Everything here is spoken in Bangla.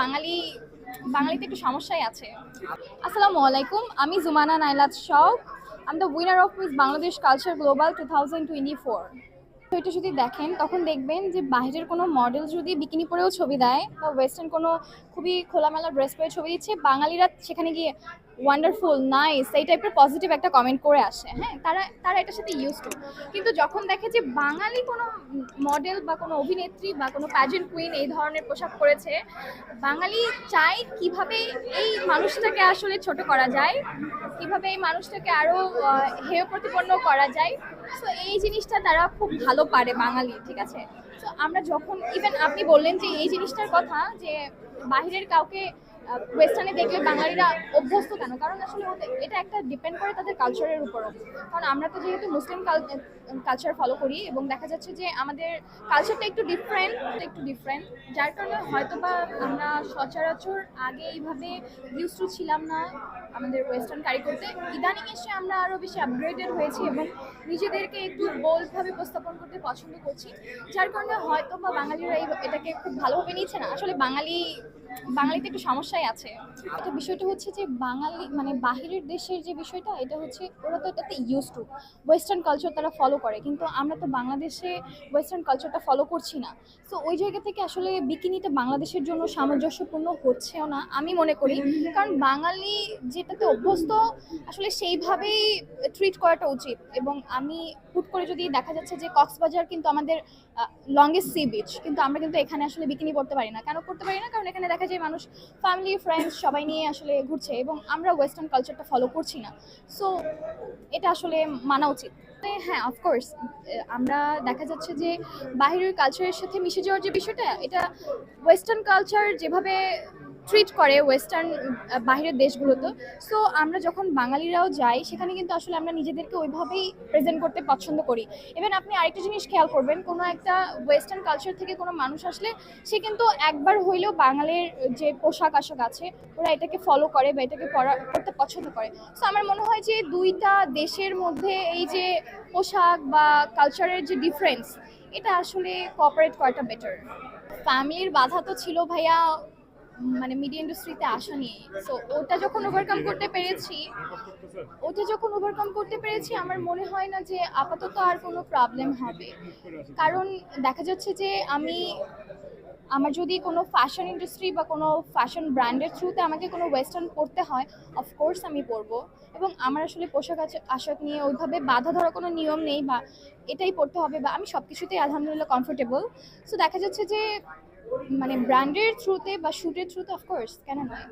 বাঙালি, বাঙালিতে একটু সমস্যাই আছে। আসসালামু আলাইকুম, আমি জুমানা নাইলাত শখ am the winner of Miss Bangladesh culture global two thousand twenty four এটা যদি দেখেন, তখন দেখবেন যে বাইরের কোনো মডেল যদি বিকিনি পরেও ছবি দেয় বা ওয়েস্টার্ন কোনো খুবই খোলামেলা ড্রেস পরে ছবি দিচ্ছে, বাঙালিরা সেখানে গিয়ে ওয়ান্ডারফুল নাইস এই টাইপের পজিটিভ একটা কমেন্ট করে আসে। হ্যাঁ তারা তারা এটার সাথে ইউজ টু কিন্তু যখন দেখে যে বাঙালি কোনো মডেল বা কোনো অভিনেত্রী বা কোনো প্যাজেন্ট কুইন এই ধরনের পোশাক পরেছে, বাঙালি চায় কীভাবে এই মানুষটাকে আসলে ছোট করা যায়, কীভাবে এই মানুষটাকে আরও হেয় প্রতিপন্ন করা যায় সো এই জিনিসটা তারা খুব ভালো পারে বাঙালি, ঠিক আছে? তো আমরা যখন ইভেন আপনি বললেন যে এই জিনিসটার কথা, যে বাহিরের কাউকে ওয়েস্টার্নে দেখলে বাঙালিরা অভ্যস্ত কেন? কারণ আসলে এটা একটা ডিপেন্ড করে তাদের কালচারের উপরও কারণ আমরা তো যেহেতু মুসলিম কালচার ফলো করি এবং দেখা যাচ্ছে যে আমাদের কালচারটা একটু ডিফারেন্ট একটু ডিফারেন্ট যার কারণে হয়তো বা আমরা সচরাচর আগে এইভাবে ইউজ টু ছিলাম না আমাদের ওয়েস্টার্ন কারি করতে ইদানিং এসে আমরা আরও বেশি আপগ্রেডেড হয়েছি এবং নিজেদেরকে একটু বোল্ডভাবে উপস্থাপন করতে পছন্দ করছি, যার কারণে হয়তো বা বাঙালিরা এটাকে খুব ভালোভাবে নিচ্ছে না। আসলে বাঙালি বাঙালিতে একটু সমস্যাই আছে। এটা বিষয়টা হচ্ছে যে বাঙালি মানে বাহিরের দেশের যে বিষয়টা, এটা হচ্ছে ওরা তো এটাতে ইউজ টু ওয়েস্টার্ন কালচার তারা ফলো করে, কিন্তু আমরা তো বাংলাদেশে ওয়েস্টার্ন কালচারটা ফলো করছি না। সো ওই জায়গা থেকে আসলে বিকিনিটা বাংলাদেশের জন্য সামঞ্জস্যপূর্ণ হচ্ছেও না, আমি মনে করি। কারণ বাঙালি যেটাতে অভ্যস্ত, আসলে সেইভাবেই ট্রিট করাটা উচিত। এবং আমি হুট করে যদি দেখা যাচ্ছে যে কক্সবাজার কিন্তু আমাদের লংগেস্ট সি বিচ কিন্তু আমরা কিন্তু এখানে আসলে বিকিনি পড়তে পারি না। কেন করতে পারি না? কারণ এখানে দেখা যায় মানুষ ফ্যামিলি ফ্রেন্ডস সবাই নিয়ে আসলে ঘুরছে এবং আমরা ওয়েস্টার্ন কালচারটা ফলো করছি না। সো এটা আসলে মানা উচিত। হ্যাঁ অফকোর্স আমরা দেখা যাচ্ছে যে বাহিরের কালচারের সাথে মিশে যাওয়ার যে বিষয়টা, এটা ওয়েস্টার্ন কালচার যেভাবে ট্রিট করে ওয়েস্টার্ন বাহিরের দেশগুলোতে। সো আমরা যখন বাঙালিরাও যাই, সেখানে কিন্তু আসলে আমরা নিজেদেরকে ওইভাবেই প্রেজেন্ট করতে পছন্দ করি। ইভেন আপনি আরেকটা জিনিস খেয়াল করবেন, কোনো একটা ওয়েস্টার্ন কালচার থেকে কোনো মানুষ আসলে, সে কিন্তু একবার হইলেও বাঙালির যে পোশাক আশাক আছে, ওরা এটাকে ফলো করে বা এটাকে পরা করতে পছন্দ করে। সো আমার মনে হয় যে দুইটা দেশের মধ্যে এই যে পোশাক বা কালচারের যে ডিফারেন্স এটা আসলে কোঅপারেট করাটা বেটার ফ্যামিলির বাধা তো ছিল ভাইয়া মানে মিডিয়া ইন্ডাস্ট্রিতে আসা নিয়ে। সো ওটা যখন ওভারকাম করতে পেরেছি, ওটা যখন ওভারকাম করতে পেরেছি, আমার মনে হয় না যে আপাতত আর কোনো প্রবলেম হবে। কারণ দেখা যাচ্ছে যে আমি, আমার যদি কোনো ফ্যাশন ইন্ডাস্ট্রি বা কোনো ফ্যাশন ব্র্যান্ডের থ্রুতে আমাকে কোনো ওয়েস্টার্ন পড়তে হয় অফকোর্স আমি পরবো। এবং আমার আসলে পোশাক আশাক নিয়ে ওইভাবে বাধা ধরা কোনো নিয়ম নেই বা এটাই পড়তে হবে বা আমি সব কিছুতেই আলহামদুলিল্লাহ কমফোর্টেবল সো দেখা যাচ্ছে যে মানে ব্র্যান্ডের থ্রুতে বা শ্যুটের থ্রুতে অফকোর্স কেন নয়?